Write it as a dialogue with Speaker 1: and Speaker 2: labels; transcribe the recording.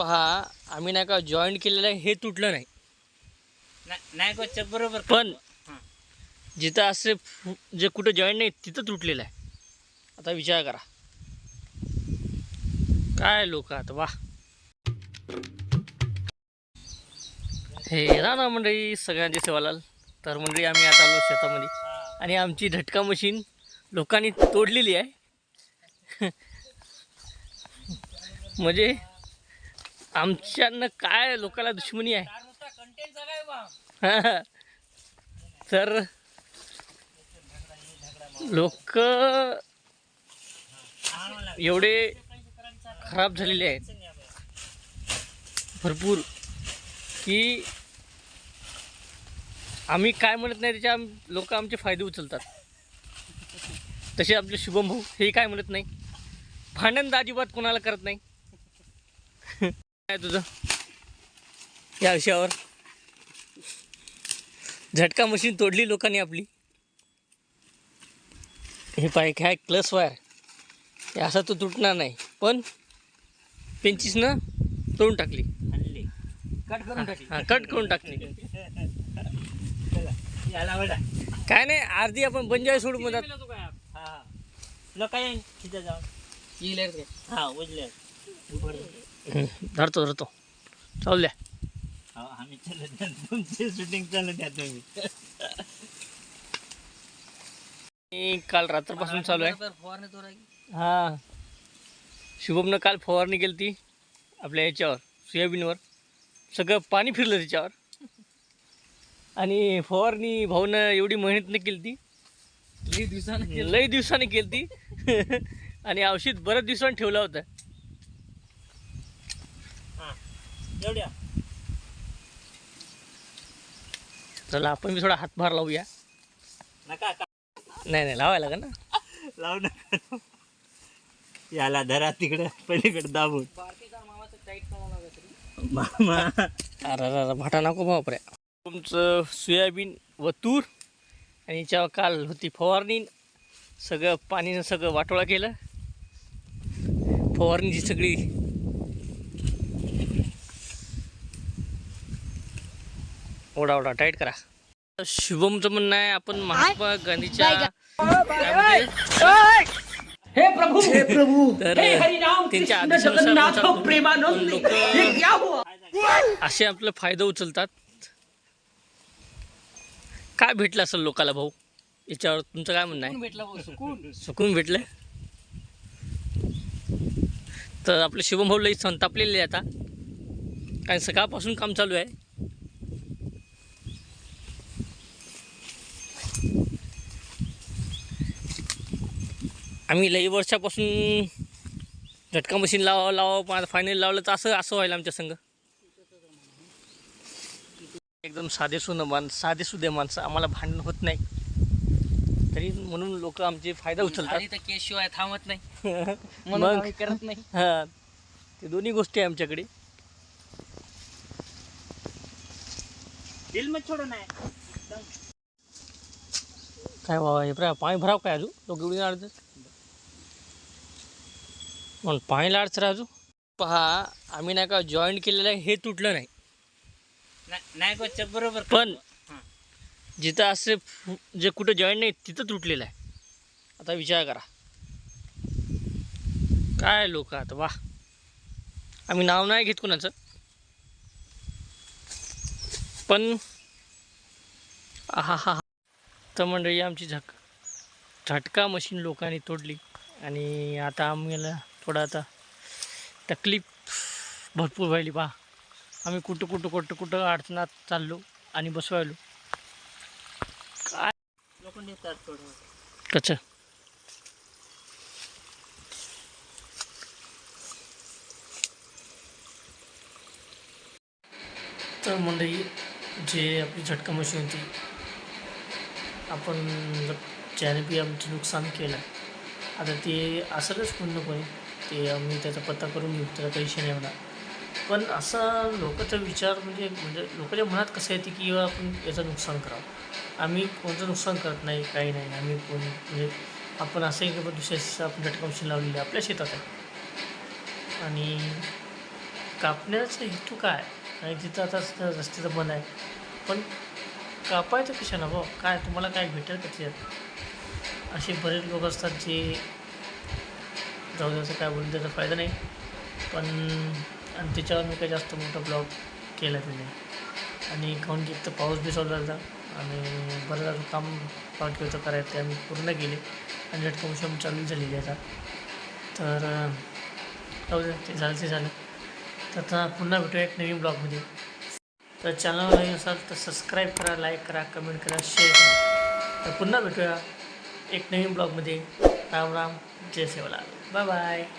Speaker 1: पहा आम्ही नाही का जॉईंट केलेलं आहे हे तुटलं नाही.
Speaker 2: नाही- गोष्ट बरोबर.
Speaker 1: पण. जिथं असे जे कुठं जॉईंट नाही तिथं तुटलेलं आहे. आता विचार करा. काय लोक आता वा हे राणा मंडळी सगळ्यांचे सेवालाल. तर मंडळी आम्ही आता आलो शेतामध्ये. आणि आमची झटका मशीन लोकांनी तोडलेली आहे. म्हणजे आमच्यानं काय लोकांना दुश्मनी आहे? तर लोक एवढे खराब झालेले आहेत. भरपूर की आम्ही काय म्हणत नाही त्याच्या लोक आमचे फायदे उचलतात. तसे आपले शुभम भाऊ हे काय म्हणत नाही. भांडण अजिबात कोणाला करत नाही. काय तुझं? या विषयावर झटका मशीन तोडली लोकांनी आपली. हे पाय काय क्लस वायर हे असा तो तुटणार नाही. पण पेंचीसनं तोडून टाकली.
Speaker 2: कट करून टाकली.
Speaker 1: कट करून टाकली. काय नाही अर्धी आपण बंजाय सोडून मधात.
Speaker 2: काय हा उजले
Speaker 1: हम्म, धरतो धरतो. चालू द्या.
Speaker 2: हा आम्ही चालत द्या. तुमची शूटिंग चालू द्या तुम्ही.
Speaker 1: मी काल रात्रपासून चालू आहे. हा. शुभमनं काल फवारणी केली ती आपल्या ह्याच्यावर सोयाबीनवर. सगळं पाणी फिरलं त्याच्यावर. आणि फवारणी भाऊनं एवढी मेहनत केली ती. लई दिवसाने लई दिवसाने केली ती. आणि औषध बऱ्याच दिवसांनी ठेवलं होतं
Speaker 2: हा एवढ्या.
Speaker 1: चला आपण बी थोडा हातभार लावूया.
Speaker 2: नका का?
Speaker 1: नाही नाही लावायला लागेल ना.
Speaker 2: लावू नका. याला धरा तिकडं पलीकडे दाबून. मामा.
Speaker 1: अरे अरे अरे भाटा नको बापरे. तुमचं सोयाबीन व तूर आणि याच्यावर काल होती फवारणी सगळं पाणीनं सगळं वाटोळा केलं. फवारणीची सगळी ओढा ओढा टाईट करा. शुभमचं म्हणणं आहे आपण महात्मा गांधीच्या?
Speaker 3: हे प्रभु. हे प्रभु.
Speaker 1: तर
Speaker 3: हे हरिनाम
Speaker 1: त्यांच्या आदेशानुसार
Speaker 3: क्या हुआ
Speaker 1: असे आपलं फायदा उचलतात. काय भेटलं असेल लोकाला भाऊ? याच्यावर तुमचं काय म्हणणं आहे?
Speaker 2: भेटला सुकून.
Speaker 1: सुकून भेटलं तर आपले शुभम भाऊ लई संतापलेले आता. कारण सकाळपासून काम चालू आहे. आम्ही लई वर्षापासून झटका मशीन लावा लावा पण फायनल लावलं तर असं असं व्हायला आमच्या संघ. एकदम साधे सुन माणसं साधे सुधे माणसं आम्हाला भांडण होत नाही. तरी म्हणून लोक आमचे फायदा उचलतात.
Speaker 2: आणि तर केशिवाय थांबत नाही. म्हणून
Speaker 1: मग?
Speaker 2: करत नाही.
Speaker 1: हा. ते दोन्ही गोष्टी आहे आमच्याकडे. काय बाबा हे प्रा पाणी भराव काय अजून? लोक एवढी अडचण म्हणून पाणी लाडच रे अजून पहा आम्ही नाही का जॉईंट केलेलं आहे हे तुटलं नाही.
Speaker 2: नाही- बरोबर
Speaker 1: पण
Speaker 2: हां.
Speaker 1: जिथं असे जे कुठं जॉईंट नाही तिथं तुटलेलं आहे. आता विचार करा. काय लोक आता वा आम्ही नाव नाही घेत कोणाचं. पण आहा हा. तर मंडळी आमची झक झटका मशीन लोकांनी तोडली. आणि आता आम्हाला थोडं आता तकलीफ भरपूर व्हायली पहा. आम्ही कुठं कुठं कुठं कुठं अडचणात चाललो आणि बसवायलो. काय
Speaker 2: कच
Speaker 1: कसं तर मंडळी जे आपली झटका मशीन होती आपण ज्याने बी आमचं नुकसान केलं आता ते असलच पूर्णपणे. ते आम्ही त्याचा पत्ता करून घेऊ त्याचा काही विषय नाही होणार. पण असा लोकांचा विचार म्हणजे म्हणजे लोकांच्या मनात कसं येते की आपण याचं नुकसान करावं. आम्ही कोणतं नुकसान करत नाही काही नाही आम्ही कोण म्हणजे आपण असंही की बा दुसऱ्या आपण डटकमशी लावलेली आहे, आपल्या शेतात आहे. आणि कापण्याचा हेतू काय? आणि तिथं आता रस्त्याचं बंद आहे. पण कापायचं कशानं भाऊ? काय तुम्हाला काय भेटेल का त्याच्यात? असे बरेच लोक असतात जे जाऊ द्यायचं काय बोलून त्याचा फायदा नाही. पण आणि त्याच्यावर मी काही जास्त मोठा ब्लॉग केला त्याने आणि काहून की तर पाऊस बी चालू होता आणि बरं झालं काम बाकी होतं करायचं ते आम्ही पूर्ण केले. आणि झटकमशम चालू झालेली आता. तर जाऊ दे ते झालं ते झालं. तर आता पुन्हा भेटूया एक नवीन ब्लॉगमध्ये तर चॅनलवर नवीन असाल तर सबस्क्राईब करा लाईक करा कमेंट करा शेअर करा. तर पुन्हा भेटूया एक नवीन ब्लॉगमध्ये राम राम जय सेवालाल. Bye-bye.